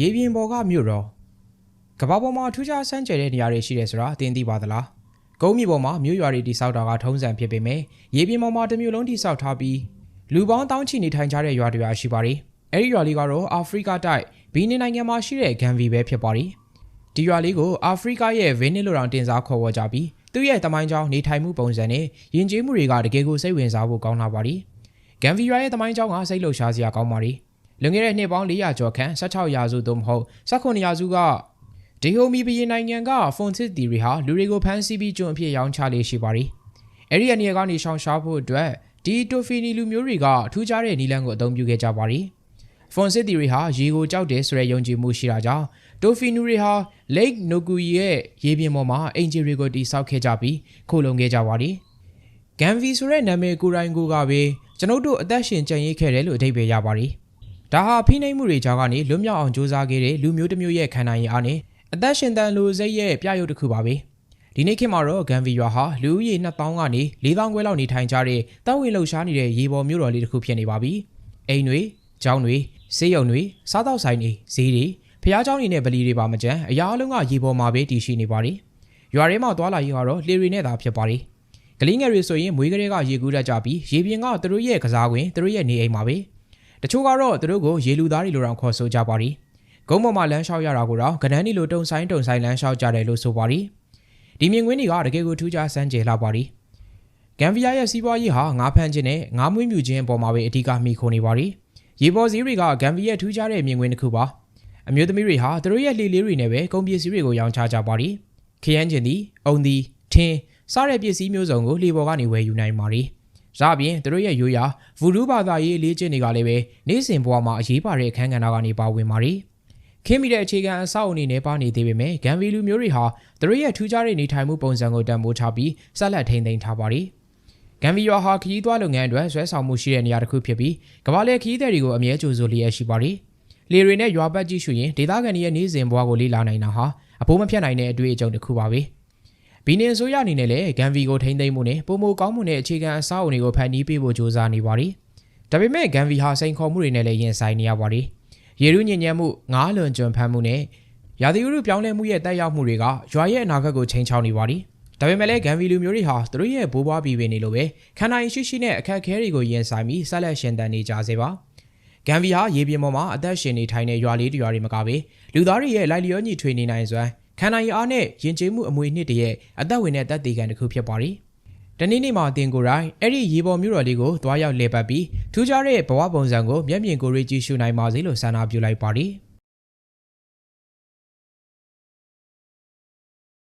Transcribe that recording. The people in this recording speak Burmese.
ရေပြင်ပေါ်ကမြို့တော်ကမ္ဘာပေါ်မှာထူးခြားဆန်းကျယ်တဲ့နေရာတွေရှိတယ်ဆိုတာသိသိပါသလားကုန်းမြေပေါ်မှာမြို့ရွာတွေတိစောက်တာကထုံးစံဖြစ်ပေမဲ့ရေပြင်ပေါ်မှာတစ်မြို့လုံးတိစောက်ထားပြီးလူပေါင်းတောင်းချီနေထိုင်ကြတဲ့ရွာတွေရာရှိပါတယ်အဲ့ဒီရွာလေးကတော့အာဖရိကတိုက်ဘီနင်နိုင်ငံမှာရှိတဲ့ဂမ်ဗီပဲဖြစ်ပါတယ်ဒီရွာလေးကိုအာဖရိကရဲ့ဗင်းနစ်လိုတောင်တင်စားခေါ်ဝေါ်ကြပြီးသူ့ရဲ့တမိုင်းကြောင်းနေထိုင်မှုပုံစံနဲ့ယဉ်ကျေးမှုတွေကတကယ်ကိုစိတ်ဝင်စားဖို့ကောင်းလာပါတယ်ဂမ်ဗီရွာရဲ့တမိုင်းကြောင်းကစိတ်လှုပ်ရှားစရာကောင်းပါတယ် လွန်ခဲ့တဲ့နှစ်ပေါင်း400ကျော်ခန့်16ရာစုသို့မဟုတ်19ရာစုကဒီဟိုမီဘီယင်နိုင်ငံကဖွန်စစ်တီတွေဟာလူတွေကိုဖမ်းဆီးပြီးကျွန်းအဖြစ်ရောင်းချလေးရှိပါတယ်အဲ့ဒီအနေကနေရှောင်ရှားဖို့အတွက်ဒီတိုဖီနီလူမျိုးတွေကထူးခြားတဲ့နီလန်ကိုအသုံးပြုခဲ့ကြပါတယ်။ဖွန်စစ်တီတွေဟာရေကိုကြောက်တယ်ဆိုတဲ့ယုံကြည်မှုရှိတာကြောင့်တိုဖီနူတွေဟာ Lake Nokuyi ရဲ့ရေပြင်ပေါ်မှာအင်ဂျီတွေကိုတိစောက်ခဲ့ကြပြီးခိုလုံခဲ့ကြပါတယ်။ Ganvi ဆိုတဲ့နာမည်ကိုယ်တိုင်ကိုကပဲကျွန်ုပ်တို့အသက်ရှင်ကြံ့ရည်ခဲ့တယ်လို့အဓိပ္ပာယ်ရပါတယ်။ ဒါဟာဖိနှိပ်မှုတွေကြားကနေလွတ်မြောက်အောင်စ조사ခဲ့တဲ့လူမျိုးတစ်မျိုးရဲ့ခံနိုင်ရည်အားနဲ့အသက်ရှင်တန်လိုစိတ်ရဲ့ပြရုပ်တစ်ခုပါပဲ။ဒီနေ့ခေတ်မှာတော့ဂန်ဗီရွာဟာလူဦးရေ2000ကနေ4000ခွဲလောက်နေထိုင်ကြတဲ့တောက်ဝင်လှုပ်ရှားနေတဲ့ရေပေါ်မြို့တော်လေးတစ်ခုဖြစ်နေပါပြီ။အိမ်တွေ၊ကျောင်းတွေ၊ဆေးရုံတွေ၊စားတောက်ဆိုင်တွေ၊ဈေးတွေဖျားเจ้าတွေနဲ့ဗလီတွေပါမကြမ်းအရာအလုံးကရေပေါ်မှာပဲတည်ရှိနေပါတယ်။ရွာထဲမှာသွာလာရေးကတော့လှေတွေနဲ့သာဖြစ်ပါတယ်။ကလေးငယ်တွေဆိုရင်မွေးကလေးကရေကူးတတ်ကြပြီးရေပြင်ကသူတို့ရဲ့ကစားကွင်းသူတို့ရဲ့နေအိမ်မှာပဲ။ တချို့ကတော့သူတို့ကိုရေလူသားတွေလိုတောင်ခေါ်ဆိုကြပါတယ်။ကုန်းပေါ်မှာလမ်းလျှောက်ရတာကိုတော့ကနန်းဒီလိုတုံဆိုင်တုံဆိုင်လမ်းလျှောက်ကြတယ်လို့ဆိုပါတယ်။ဒီမြင်ကွင်းတွေကတကယ်ကိုထူးခြားစမ်းကြယ်လှပါတယ်။ဂမ်ဗီယာရဲ့စီးပွားရေးဟာငါးဖမ်းခြင်းနဲ့ငါးမွေးမြူခြင်းအပေါ်မှာပဲအဓိကမှီခိုနေပါတယ်။ရေပေါ်စည်းတွေကဂမ်ဗီယာထူးခြားတဲ့မြင်ကွင်းတစ်ခုပါ။အမျိုးသမီးတွေဟာသူတို့ရဲ့လှေလေးတွေနဲ့ပဲကုန်ပစ္စည်းတွေကိုရောင်းချကြပါတယ်။ခရမ်းကျင်သည်၊အုံသည်၊ထင်းစားတဲ့ပစ္စည်းမျိုးစုံကိုလှေပေါ်ကနေဝယ်ယူနိုင်ပါတယ်။ ဒါအပြင်သူတို့ရဲ့ရိုးရာဗူဒူးဘာသာရေးလေးကျင့်တွေကလည်းပဲနေ့စဉ်ဘဝမှာအရေးပါတဲ့အခန်းကဏ္ဍကနေပါဝင်ပါတယ်။ခင်းမိတဲ့အခြေခံအဆောက်အအုံတွေနဲ့ပါနေသေးပေမဲ့ဂမ်ဗီလူမျိုးတွေဟာသူတို့ရဲ့ထူးခြားတဲ့နေထိုင်မှုပုံစံကိုတန်ဖိုးထားပြီးဆက်လက်ထိန်းသိမ်းထားပါတယ်။ဂမ်ဗီယာဟာခရီးသွားလုပ်ငန်းအတွက်ဆွဲဆောင်မှုရှိတဲ့နေရာတစ်ခုဖြစ်ပြီးကမ္ဘာလေခရီးသည်တွေကိုအမြဲကြိုဆိုလျက်ရှိပါတယ်။လေတွေနဲ့ရွာပတ်ကြည့်ရှုရင်ဒေသခံတွေရဲ့နေစဉ်ဘဝကိုလေ့လာနိုင်တာဟာအဖိုးမဖြတ်နိုင်တဲ့အတွေ့အကြုံတစ်ခုပါပဲ ဘီနင်ဆိုရအနေနဲ့လည်းဂန်ဗီကိုထိန်းသိမ်းမှုနဲ့ပုံမကောင်းမှုနဲ့အခြေခံအဆောက်အအုံတွေကိုဖန်တီးပေးဖို့ကြိုးစားနေပါတယ်ဒါပေမဲ့ဂန်ဗီဟာစိန်ခေါ်မှုတွေနဲ့လည်းရင်ဆိုင်နေရပါတယ်ရေရူးညဉ့်ညမ်းမှုငားလွန်ကျွံဖမ်းမှုနဲ့ရာသီဥတုပြောင်းလဲမှုရဲ့တက်ရောက်မှုတွေကရွာရဲ့အနာဂတ်ကိုချိန်ချောင်းနေပါတယ်ဒါပေမဲ့လည်းဂန်ဗီလူမျိုးတွေဟာသူတို့ရဲ့ဘိုးဘွားပြည်ပင်နေလို့ပဲခန္ဓာရင်ရှိရှိနဲ့အခက်အခဲတွေကိုရင်ဆိုင်ပြီးဆက်လက်ရှင်သန်နေကြစေပါဂမ်ဘီယာရေပြင်ပေါ်မှာအသက်ရှင်နေထိုင်တဲ့ရွာလေးတရွာတွေမကပဲလူသားတွေရဲ့လိုက်လျောညီထွေနေနိုင်စွမ်း ခန္ဓာရည်အားနဲ့ယဉ်ကျေးမှုအမွေနှစ်တရဲ့အသက်ဝင်တဲ့တက်သေးခံတစ်ခုဖြစ်ပါရီ။တနေ့နေ့မှာအတင်ကိုယ်တိုင်အဲ့ဒီရေပေါ်မြို့တော်လေးကိုသွားရောက်လေပတ်ပြီးထူးခြားတဲ့ဘဝပုံစံကိုမျက်မြင်ကိုယ်ရေးကြည့်ရှုနိုင်ပါစေလို့ဆန္ဒပြုလိုက်ပါရီ။